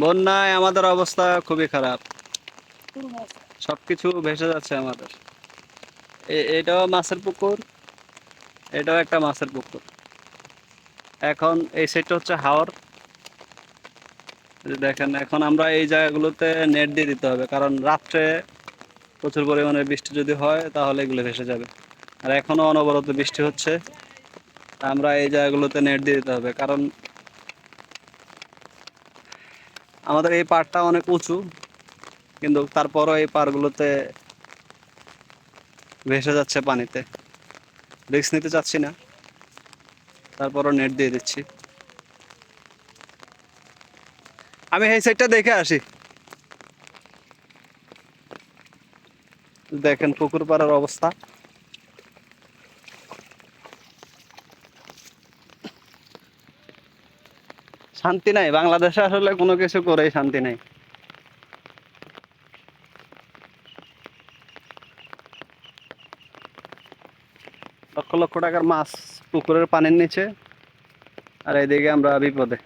বন্যায় আমাদের অবস্থা খুবই খারাপ। সবকিছু ভেসে যাচ্ছে আমাদের। এ- এটাও মাছের পুকুর এটাও একটা মাছের পুকুর। এখন এই সাইডটা হচ্ছে হাওর। দেখেন এখন আমরা এই জায়গাগুলোতে নেট দিয়ে দিতে হবে কারণ রাত্রে প্রচুর পরিমাণে বৃষ্টি যদি হয় তাহলে এগুলো ভেসে যাবে। আর এখনও অনবরত বৃষ্টি হচ্ছে আমরা এই জায়গাগুলোতে নেট দিয়ে দিতে হবে কারণ আমাদের এই পাড়টা অনেক উঁচু, কিন্তু তারপরও এই পাড়গুলোতে ভেসে যাচ্ছে পানিতে। রিস্ক নিতে চাচ্ছি না, তারপরও নেট দিয়ে দিচ্ছি। আমি এই সাইডটা দেখে আসি। দেখেন পুকুর পাড়ার অবস্থা। শান্তি নাই, বাংলাদেশে আসলে কোনো কিছু করেই শান্তি নাই। লক্ষ লক্ষ টাকার মাছ পুকুরের পানির নিচে, আর এইদিকে আমরা বিপদে।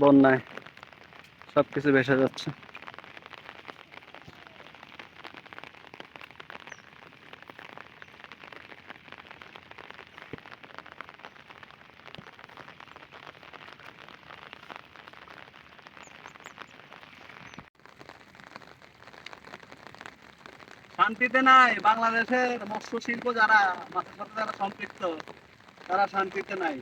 বন্যায় সব কিছু ভেসে যাচ্ছে। শান্তিতে নাই, বাংলাদেশের মৎস্য শিল্প যারা যারা সম্পৃক্ত, তারা শান্তিতে নাই।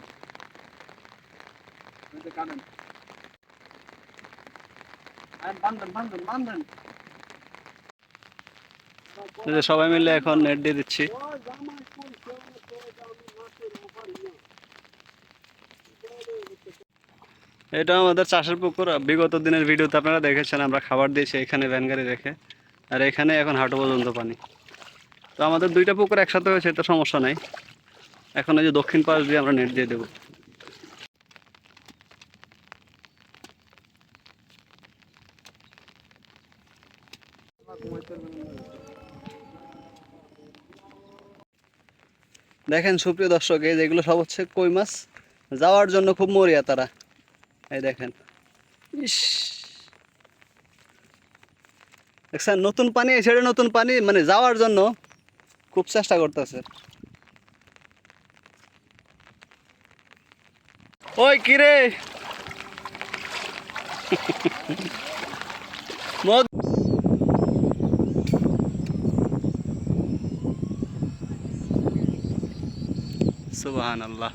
সবাই মিলে এখন নেট দিয়ে দিচ্ছি। এটা আমাদের চাষের পুকুর। বিগত দিনের ভিডিওতে আপনারা দেখেছেন, আমরা খাবার দিয়েছি এখানে ভ্যান গাড়ি রেখে। আর এখানে এখন হাঁটু পর্যন্ত পানি। তো আমাদের দুইটা পুকুর একসাথে হয়েছে তো সমস্যা নাই। এখন এই যে দক্ষিণ পাশ দিয়ে আমরা নেট দিয়ে দেবো। দেখেন সুপ্রিয় দর্শক, এই যেগুলো সব হচ্ছে কই মাছ? যাওয়ার জন্য খুব মরিয়া তারা। এই দেখেন। ইস! দেখছেন, নতুন পানি সাইডে নতুন পানি মানে যাওয়ার জন্য খুব চেষ্টা করতেছে। ওই কিরে মদ সুবহান আল্লাহ